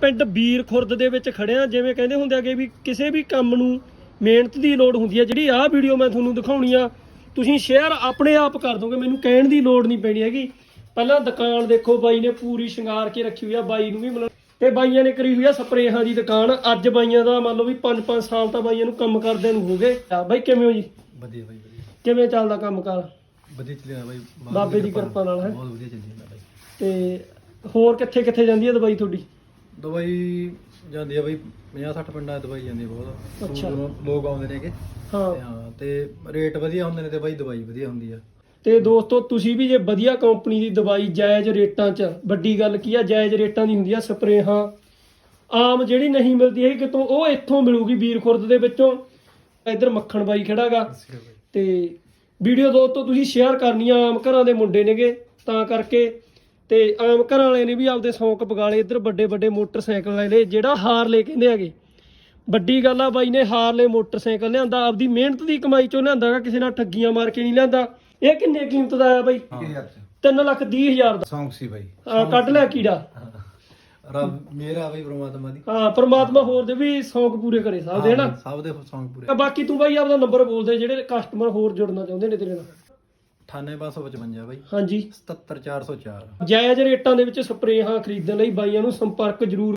ਪਿੰਡ ਬੀਰ ਖੁਰਦ ਦੇ ਵਿੱਚ ਖੜਿਆ ਜਿਵੇਂ ਕਹਿੰਦੇ ਹੁੰਦੇ ਆਗੇ ਵੀ ਕਿਸੇ ਵੀ ਕੰਮ ਨੂੰ ਮਿਹਨਤ ਦੀ ਲੋੜ ਹੁੰਦੀ ਹੈ। ਜਿਹੜੀ ਆਹ ਵੀਡੀਓ ਮੈਂ ਤੁਹਾਨੂੰ ਦਿਖਾਉਣੀ ਆ ਤੁਸੀਂ ਸ਼ੇਅਰ ਆਪਣੇ ਆਪ ਕਰ ਦੋਗੇ ਮੈਨੂੰ ਕਹਿਣ ਦੀ ਲੋੜ ਨਹੀਂ ਪੈਣੀ ਹੈਗੀ। ਪਹਿਲਾਂ ਦੁਕਾਨ ਦੇਖੋ ਬਾਈ ਨੇ ਪੂਰੀ ਸ਼ਿੰਗਾਰ ਕੇ ਰੱਖੀ ਹੋਈ ਆ ਬਾਈ ਨੂੰ ਵੀ ਮਿਲਣ। ਤੇ ਬਾਈਆਂ ਨੇ ਕਰੀ ਹੋਈ ਆ ਸਪਰੇਹਾਂ ਦੀ ਦੁਕਾਨ। ਅੱਜ ਬਾਈਆਂ ਦਾ ਮੰਨ ਲਓ ਵੀ 5-5 ਸਾਲ ਤਾਂ ਬਾਈਆਂ ਨੂੰ ਕੰਮ ਕਰਦਿਆਂ ਨੂੰ ਹੋ ਗਏ। ਆ ਬਾਈ ਕਿਵੇਂ ਹੋ ਜੀ? ਵਧੀਆ ਬਾਈ ਵਧੀਆ। ਕਿਵੇਂ ਚੱਲਦਾ ਕੰਮ ਕਾਰ ਵਧੀਆ ਚੱਲਿਆ ਬਾਈ ਬਾਬੇ ਦੀ ਕਿਰਪਾ ਨਾਲ ਹੈ? ਬਹੁਤ ਵਧੀਆ ਚੱਲੀ ਜਾਂਦਾ ਬਾਈ। ਤੇ ਹੋਰ ਕਿੱਥੇ ਕਿੱਥੇ ਜਾਂਦੀ ਹੈ ਦਵਾਈ ਤੁਹਾਡੀ? ਦਵਾਈ ਜਾਂਦੀ ਆ ਬਾਈ 50 60 ਪਿੰਡਾਂ 'ਚ ਦਵਾਈ ਜਾਂਦੀ ਆ ਬਹੁਤ। ਅੱਛਾ। ਦੂਰ ਦੂਰੋਂ ਲੋਕ ਆਉਂਦੇ ਨੇਗੇ ਹਾਂ। ਤੇ ਹਾਂ ਤੇ ਰੇਟ ਵਧੀਆ ਹੁੰਦੇ ਨੇ ਤੇ ਬਾਈ ਦਵਾਈ ਵਧੀਆ ਹੁੰਦੀ ਆ। ਤੇ ਦੋਸਤੋ ਤੁਸੀਂ ਵੀ ਜੇ ਵਧੀਆ ਕੰਪਨੀ ਦੀ ਦਵਾਈ ਜਾਇਜ਼ ਰੇਟਾਂ 'ਚ ਵੱਡੀ ਗੱਲ ਕੀ ਆ ਜਾਇਜ਼ ਰੇਟਾਂ ਦੀ ਹੁੰਦੀ ਆ ਸਪਰੇਹਾਂ। ਆਮ ਜਿਹੜੀ ਨਹੀਂ ਮਿਲਦੀ ਹੈ ਕਿਤੋਂ ਉਹ ਇੱਥੋਂ ਮਿਲੂਗੀ ਵੀਰ ਖੁਰਦ ਦੇ ਵਿੱਚੋਂ। ਇੱਧਰ ਮੱਖਣ ਬਾਈ ਖੜਾਗਾ। ਤੇ ਵੀਡੀਓ ਦੋਸਤੋ ਤੁਸੀਂ ਸ਼ੇਅਰ ਕਰਨੀ ਆ ਆਮ ਘਰਾਂ ਦੇ ਮੁੰਡੇ ਨੇਗੇ। ਤਾਂ ਕਰਕੇ ਤੇ ਆਮ ਘਰਾਂ ਵਾਲੇ ਨੇ ਵੀ ਆਪਦੇ ਸ਼ੌਂਕ ਪਗਾਲੇ ਇੱਧਰ ਵੱਡੇ ਵੱਡੇ ਮੋਟਰਸਾਈਕਲ ਲੈ ਲਏ ਜਿਹੜਾ ਹਾਰਲੇ ਕਹਿੰਦੇ ਹੈਗੇ ਵੱਡੀ ਗੱਲ ਆ ਬਾਈ ਨੇ ਹਾਰਲੇ ਮੋਟਰਸਾਈਕਲ ਲਿਆਂਦਾ ਆਪਦੀ ਮਿਹਨਤ ਦੀ ਕਮਾਈ ਚੋਂ ਲਿਆਂਦਾਗਾ ਕਿਸੇ ਨਾਲ ਠੱਗੀਆਂ ਮਾਰ ਕੇ ਨਹੀਂ ਲਿਆਂਦਾ। ਇਹ ਕਿੰਨੇ ਕੀਮਤ ਦਾ ਆ ਬਾਈ? 3 ਲੱਖ 30 ਹਜ਼ਾਰ ਦਾ। ਸੌਂਗ ਸੀ ਬਾਈ। ਆ, ਕੱਢ ਲਿਆ ਕੀੜਾ। ਰੱਬ ਮੇਰਾ ਬਾਈ ਪ੍ਰਮਾਤਮਾ ਦੀ। ਹਾਂ ਪ੍ਰਮਾਤਮਾ ਹੋਰ ਦੇ ਵੀ ਸ਼ੌਂਕ ਪੂਰੇ ਕਰੇ ਸਭ ਦੇ ਨਾ। ਸਭ ਦੇ ਸੌਂਗ ਪੂਰੇ। ਬਾਕੀ ਤੂੰ ਬਾਈ ਆਪਦਾ ਨੰਬਰ ਬੋਲ ਦੇ ਜਿਹੜੇ ਕਸਟਮਰ ਹੋਰ ਜੁੜਨਾ ਚਾਹੁੰਦੇ ਨੇ ਤੇਰੇ ਨਾਲ। 98555 ਬਾਈ। ਹਾਂਜੀ। 77404 ਜਾਇਜ਼ ਰੇਟਾਂ ਦੇ ਵਿੱਚ ਸਪਰੇਹਾਂ ਖਰੀਦਣ ਲਈ ਬਾਈਆਂ ਨੂੰ ਸੰਪਰਕ ਜ਼ਰੂਰ